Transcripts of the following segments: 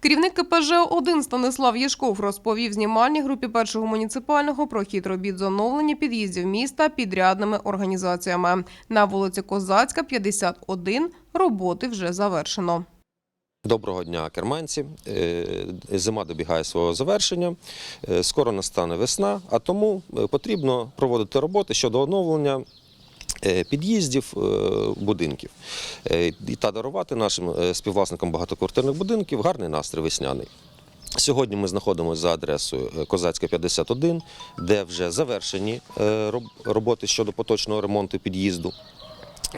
Керівник КПЖ 1 Станислав Єшков розповів знімальній групі першого муніципального про хід робіт з оновлення під'їздів міста підрядними організаціями. На вулиці Козацька, 51, роботи вже завершено. Доброго дня, керманці. Е, Зима добігає свого завершення. Е, Скоро настане весна, а тому е, потрібно проводити роботи щодо оновлення під'їздів е, будинків Е, та дарувати нашим е, співвласникам багатоквартирних будинків гарний настрій весняний. Сьогодні ми знаходимося за адресою е, Козацька 51, де вже завершені е, роботи щодо поточного ремонту під'їзду.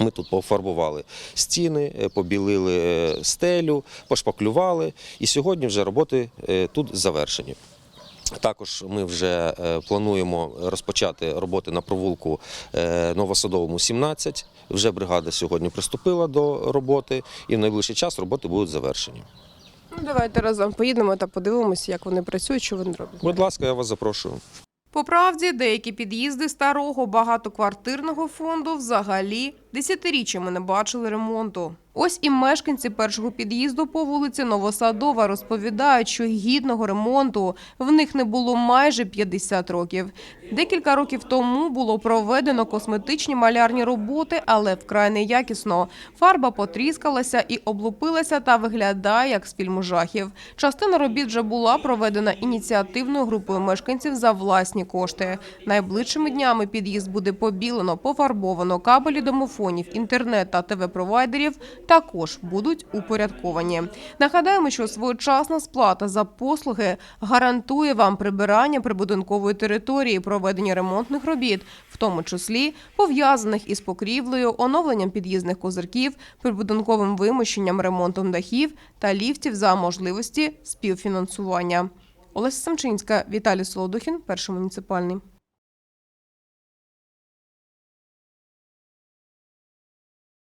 Ми тут пофарбували стіни, е, побілили е, стелю, пошпаклювали, і сьогодні вже роботи е, тут завершені. Також ми вже е, плануємо розпочати роботи на провулку е, Новосадовому 17. Вже бригада сьогодні приступила до роботи, і в найближчий час роботи будуть завершені. Ну, давайте разом поїдемо та подивимося, як вони працюють, що вони роблять. Будь ласка, я вас запрошую. По правді, деякі під'їзди старого багатоквартирного фонду взагалі десятиріччями не бачили ремонту. Ось і мешканці першого під'їзду по вулиці Новосадова розповідають, що гідного ремонту в них не було майже 50 років. Декілька років тому було проведено косметичні малярні роботи, але вкрай неякісно. Фарба потріскалася і облупилася та виглядає як з фільму жахів. Частина робіт вже була проведена ініціативною групою мешканців за власні кошти. Найближчими днями під'їзд буде побілено, пофарбовано, кабелі домофонів, інтернет та ТВ-провайдерів також будуть упорядковані. Нагадаємо, що своєчасна сплата за послуги гарантує вам прибирання прибудинкової території, проведення ремонтних робіт, в тому числі пов'язаних із покрівлею, оновленням під'їзних козирків, прибудинковим вимощенням, ремонтом дахів та ліфтів за можливості співфінансування. Олеся Самчинська, Віталій Солодухін, перший муніципальний.